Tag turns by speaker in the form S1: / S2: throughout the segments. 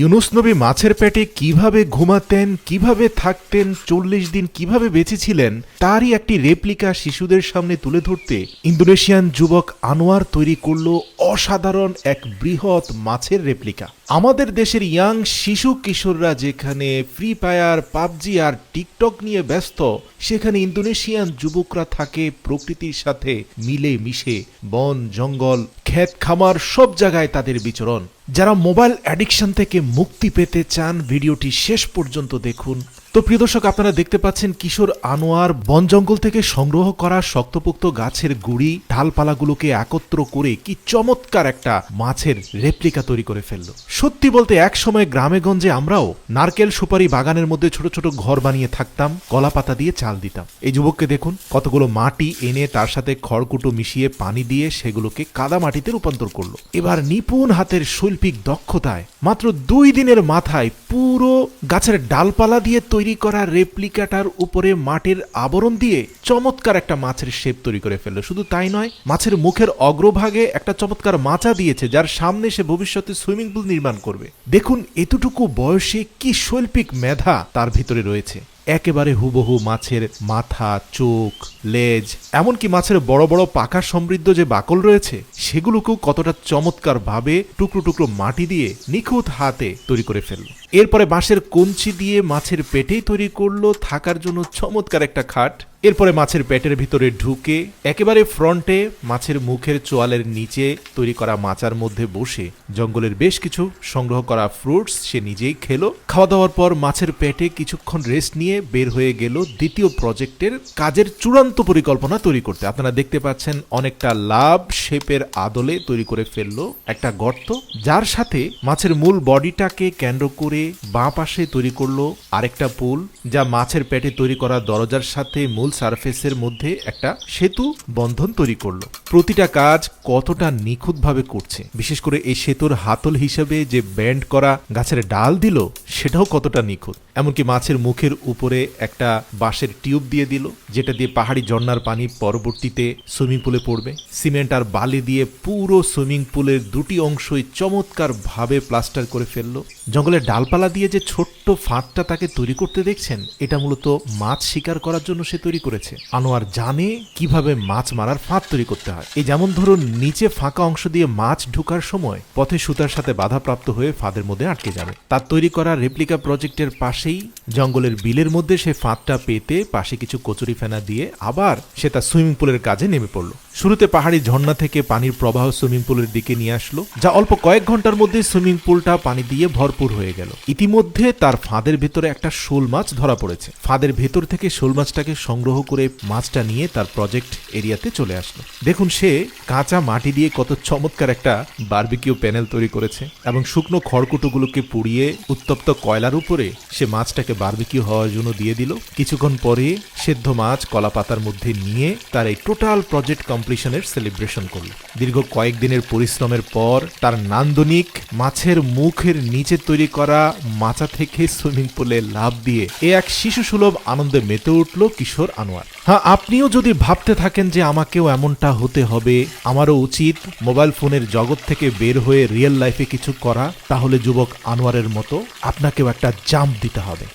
S1: ইউনুস নবী মাছের পেটে কীভাবে ঘুমাতেন, কীভাবে থাকতেন, চল্লিশ দিন কীভাবে বেঁচে ছিলেন, তারই একটি রেপ্লিকা শিশুদের সামনে তুলে ধরতে ইন্দোনেশিয়ান যুবক আনোয়ার তৈরি করল অসাধারণ এক বৃহৎ মাছের রেপ্লিকা আমাদের দেশের ইয়াং শিশু কিশোররা যেখানে ফ্রি ফায়ার পাবজি আর টিকটক নিয়ে ব্যস্ত, সেখানে ইন্দোনেশিয়ান যুবকরা থাকে প্রকৃতির সাথে মিলে মিশে বন, জঙ্গল, ক্ষেত, খামার সব জায়গায় তাদের বিচরণ। যারা মোবাইল অ্যাডিকশন থেকে মুক্তি পেতে চান ভিডিওটি শেষ পর্যন্ত দেখুন। তো প্রিয় দর্শক, আপনারা দেখতে পাচ্ছেন কিশোর আনোয়ার বন জঙ্গল থেকে সংগ্রহ করা শক্তপোক্ত গাছের গুড়ি ডালপালাগুলোকে একত্র করে কি চমৎকার একটা মাছের রেপ্লিকা তৈরি করে ফেলল। সত্যি বলতে, এক সময় গ্রামে গঞ্জে আমরাও নারকেল সুপারি বাগানের মধ্যে ছোট ছোট ঘর বানিয়ে থাকতাম, কলা পাতা দিয়ে চাল দিতাম। এই যুবককে দেখুন, কতগুলো মাটি এনে তার সাথে খড়কুটো মিশিয়ে পানি দিয়ে সেগুলোকে কাদা মাটিতে রূপান্তর করল। এবার নিপুণ হাতের শৈল্পিক দক্ষতায় মাত্র দুই দিনের মাথায় পুরো গাছের ডালপালা দিয়ে তৈরি করা রেপ্লিকাটার উপরে মাটির আবরণ দিয়ে চমৎকার একটা মাছের শেপ তৈরি করে ফেলল। শুধু তাই নয়, মাছের মুখের অগ্রভাগে একটা চমৎকার মাচা দিয়েছে, যার সামনে সে ভবিষ্যতে সুইমিং পুল নির্মাণ করবে। দেখুন, এতটুকু বয়সে কি শৈল্পিক মেধা তার ভিতরে রয়েছে। একেবারে হুবহু মাছের মাথা, চোখ, লেজ, এমনকি মাছের বড় বড় পাকা সমৃদ্ধ যে বাকল রয়েছে, সেগুলোকেও কতটা চমৎকারভাবে টুকরো টুকরো মাটি দিয়ে নিখুঁত হাতে তৈরি করে ফেলল। এরপরে বাঁশের কঞ্চি দিয়ে মাছের পেটেই তৈরি করল থাকার জন্য চমৎকার একটা খাট। এরপরে মাছের পেটের ভিতরে ঢুকে একেবারে ফ্রন্টে মাছের মুখের চোয়ালের নিচে তৈরি করা মাচার মধ্যে বসে জঙ্গলের বেশ কিছু সংগ্রহ করা ফ্রুটস সে নিজেই খেলো। খাওয়া দাওয়ার পর মাছের পেটে কিছুক্ষণ রেস্ট নিয়ে বের হয়ে গেল দ্বিতীয় প্রজেক্টের কাজের চূড়ান্ত পরিকল্পনা তৈরি করতে। আপনারা দেখতে পাচ্ছেন অনেকটা লাভ শেপের আদলে তৈরি করে ফেলল একটা গর্ত, যার সাথে মাছের মূল বডিটাকে কেন্দ্র করে বাঁ পাশে তৈরি করল আরেকটা পুল, যা মাছের পেটে তৈরি করা দরজার সাথে মূল সারফেসের মধ্যে একটা সেতু বন্ধন তৈরি করল। প্রতিটা কাজ কতটা নিখুঁতভাবে করছে। বিশেষ করে এই সেতুর হাতল হিসেবে যে ব্যান্ড করা গাছের ডাল দিল, সেটাও কতটা নিখুঁত। এমনকি মাছের মুখের উপরে একটা বাঁশের টিউব দিয়ে দিল, যেটা দিয়ে পাহাড়ি ঝর্ণার পানি পরবর্তীতে সুইমিং পুলে পড়বে। সিমেন্ট আর বালি দিয়ে পুরো সুইমিং পুলের দুটি অংশই চমৎকার ভাবে প্লাস্টার করে ফেলল। জঙ্গলের ডালপালা দিয়ে যে ছোট্ট ফাঁদটা তাকে তৈরি করতে দেখছেন, এটা মূলত মাছ শিকার করার জন্য সে তৈরি করেছে। আনোয়ার জানে কীভাবে মাছ মারার ফাঁদ তৈরি করতে হয়। এই যেমন ধরুন, নিচে ফাঁকা অংশ দিয়ে মাছ ঢুকার সময় পথে সুতার সাথে বাধাপ্রাপ্ত হয়ে ফাঁদের মধ্যে আটকে যাবে। তার তৈরি করা রেপ্লিকা প্রজেক্টের পাশেই জঙ্গলের বিলের মধ্যে সে ফাঁদটা পেতে পাশে কিছু কচুরি ফেনা দিয়ে আবার সে তার সুইমিং পুলের কাজে নেমে পড়ল। শুরুতে পাহাড়ি ঝর্ণা থেকে পানির প্রবাহ সুইমিং পুলের দিকে নিয়ে আসলো, যা অল্প কয়েক ঘণ্টার মধ্যে সুইমিং পুলটা পানি দিয়ে ভরপুর হয়ে গেল। ইতিমধ্যে তার ফাঁদের ভেতরে একটা শোল মাছ ধরা পড়েছে। ফাঁদের ভেতর থেকে শোল মাছটাকে সংগ্রহ করে মাছটা নিয়ে তার প্রজেক্ট এরিয়াতে চলে আসলো। দেখুন সে কাঁচা মাটি দিয়ে কত চমৎকার একটা বার্বিকিউ প্যানেল তৈরি করেছে এবং শুকনো খড়কুটোগুলোকে পুড়িয়ে উত্তপ্ত কয়লার উপরে সে মাছটাকে বার্বিকিউ হওয়ার জন্য দিয়ে দিল। কিছুক্ষণ পরে সেদ্ধ মাছ কলা পাতার মধ্যে নিয়ে তার এই টোটাল প্রজেক্ট কমপ্লিশনের সেলিব্রেশন করল। দীর্ঘ কয়েকদিনের পরিশ্রমের পর তার নান্দনিক মাছের মুখের নিচে তৈরি করা মাচা থেকে সুইমিং পুলে লাভ দিয়ে এ এক শিশু সুলভ আনন্দে মেতে উঠল কিশোর আনোয়ার। হ্যাঁ আপনিও যদি ভাবতে থাকেন যে আমাকেও এমনটা হতে হবে, আমারও উচিত মোবাইল ফোনের জগৎ থেকে বের হয়ে রিয়েল লাইফে কিছু করা, তাহলে যুবক আনোয়ারের মতো আপনাকেও একটা জাম্প দিতে হবে।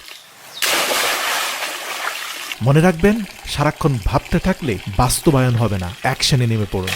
S1: মনে রাখবেন, সারাক্ষণ ভাবতে থাকলে বাস্তবায়ন হবে না অ্যাকশনে নেমে পড়ুন।